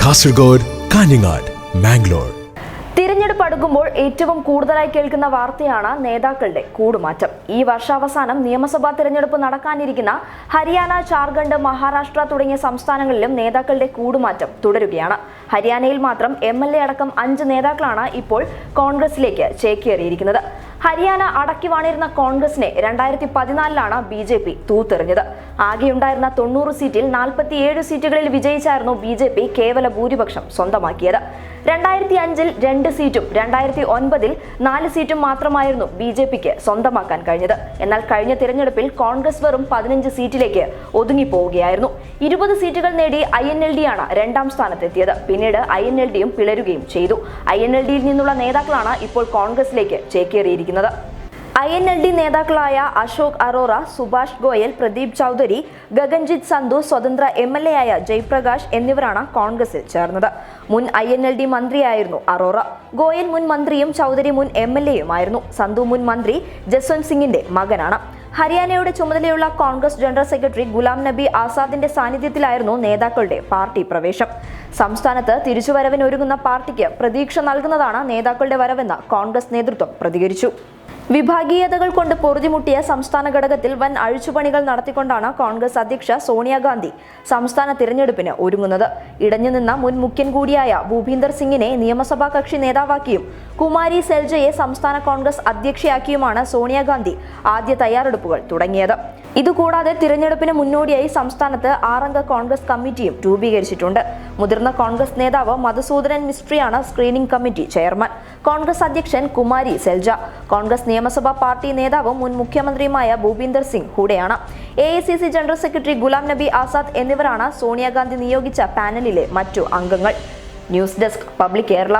കാസർഗോഡ് കാഞ്ഞങ്ങാട് മാംഗ്ലൂർ തിരഞ്ഞെടുപ്പ് അടുക്കുമ്പോൾ ഏറ്റവും കൂടുതലായി കേൾക്കുന്ന വാർത്തയാണ് നേതാക്കളുടെ കൂടുമാറ്റം. ഈ വർഷാവസാനം നിയമസഭാ തിരഞ്ഞെടുപ്പ് നടക്കാനിരിക്കുന്ന ഹരിയാന ജാർഖണ്ഡ് മഹാരാഷ്ട്ര തുടങ്ങിയ സംസ്ഥാനങ്ങളിലും നേതാക്കളുടെ കൂടുമാറ്റം തുടരുകയാണ്. ഹരിയാനയിൽ മാത്രം എ അടക്കം അഞ്ച് നേതാക്കളാണ് ഇപ്പോൾ കോൺഗ്രസിലേക്ക് ചേക്കേറിയിരിക്കുന്നത്. ഹരിയാന അടക്കി വാണിരുന്ന കോൺഗ്രസിനെ രണ്ടായിരത്തി പതിനാലിലാണ് ബി ജെ പി തൂത്തെറിഞ്ഞത്. ആകെയുണ്ടായിരുന്ന തൊണ്ണൂറ് സീറ്റിൽ നാൽപ്പത്തിയേഴ് സീറ്റുകളിൽ വിജയിച്ചായിരുന്നു ബി ജെ പി കേവല ഭൂരിപക്ഷം സ്വന്തമാക്കിയത്. രണ്ടായിരത്തി അഞ്ചിൽ രണ്ട് സീറ്റും രണ്ടായിരത്തി ഒൻപതിൽ നാല് സീറ്റും മാത്രമായിരുന്നു ബി ജെ പിക്ക് സ്വന്തമാക്കാൻ കഴിഞ്ഞത്. എന്നാൽ കഴിഞ്ഞ തിരഞ്ഞെടുപ്പിൽ കോൺഗ്രസ് വെറും പതിനഞ്ച് സീറ്റിലേക്ക് ഒതുങ്ങിപ്പോവുകയായിരുന്നു. ഇരുപത് സീറ്റുകൾ നേടി ഐ എൻ എൽ ഡി ആണ് രണ്ടാം സ്ഥാനത്തെത്തിയത്. പിന്നീട് ഐ എൻ എൽ ഡിയും പിളരുകയും ചെയ്തു. ഐ എൻ എൽ ഡിയിൽ നിന്നുള്ള നേതാക്കളാണ് ഇപ്പോൾ കോൺഗ്രസിലേക്ക് ചേക്കേറിയിരിക്കുന്നത്. ഐ എൻ എൽ ഡി നേതാക്കളായ അശോക് അറോറ സുഭാഷ് ഗോയൽ പ്രദീപ് ചൗധരി ഗഗൻജിത് സന്ധു സ്വതന്ത്ര എം എൽ എ ആയ ജയ്പ്രകാശ് എന്നിവരാണ് കോൺഗ്രസിൽ ചേർന്നത്. മുൻ ഐ എൻ എൽ ഡി മന്ത്രിയായിരുന്നു അറോറ. ഗോയൽ മുൻ മന്ത്രിയും ചൗധരി മുൻ എം എൽ എയുമായിരുന്നു. സന്ധു മുൻ മന്ത്രി ജസ്വന്ത് സിംഗിന്റെ മകനാണ്. ഹരിയാനയുടെ ചുമതലയുള്ള കോൺഗ്രസ് ജനറൽ സെക്രട്ടറി ഗുലാം നബി ആസാദിന്റെ സാന്നിധ്യത്തിലായിരുന്നു നേതാക്കളുടെ പാർട്ടി പ്രവേശം. സംസ്ഥാനത്ത് തിരിച്ചുവരവിന് ഒരുങ്ങുന്ന പാർട്ടിക്ക് പ്രതീക്ഷ നൽകുന്നതാണ് നേതാക്കളുടെ വരവെന്ന് കോൺഗ്രസ് നേതൃത്വം പ്രതികരിച്ചു. വിഭാഗീയതകൾ കൊണ്ട് പൊറുതിമുട്ടിയ സംസ്ഥാന ഘടകത്തിൽ വൻ അഴിച്ചുപണികൾ നടത്തിക്കൊണ്ടാണ് കോൺഗ്രസ് അധ്യക്ഷ സോണിയാഗാന്ധി സംസ്ഥാന തിരഞ്ഞെടുപ്പിന് ഒരുങ്ങുന്നത്. ഇടഞ്ഞുനിന്ന മുൻ മുഖ്യൻ കൂടിയായ ഭൂപീന്ദർ സിംഗിനെ നിയമസഭാ കക്ഷി നേതാവാക്കിയും കുമാരി സെൽജയെ സംസ്ഥാന കോൺഗ്രസ് അധ്യക്ഷയാക്കിയുമാണ് സോണിയാഗാന്ധി ആദ്യ തയ്യാറെടുപ്പുകൾ തുടങ്ങിയത്. ഇതുകൂടാതെ തിരഞ്ഞെടുപ്പിന് മുന്നോടിയായി സംസ്ഥാനത്ത് ആറംഗ കോൺഗ്രസ് കമ്മിറ്റിയും രൂപീകരിച്ചിട്ടുണ്ട്. മുതിർന്ന കോൺഗ്രസ് നേതാവ് മധുസൂദനൻ മിസ്ട്രിയാണ് സ്ക്രീനിംഗ് കമ്മിറ്റി ചെയർമാൻ. കോൺഗ്രസ് അധ്യക്ഷൻ കുമാരി സെൽജ. കോൺഗ്രസ് നിയമസഭാ പാർട്ടി നേതാവും മുൻ മുഖ്യമന്ത്രിയുമായ Bhupinder Singh ഹൂഡയാണ് a general secretary Ghulam Nabi Azad എന്നിവരാണ് സോണിയാഗാന്ധി നിയോഗിച്ച പാനലിലെ മറ്റു അംഗങ്ങൾ. News desk public Kerala.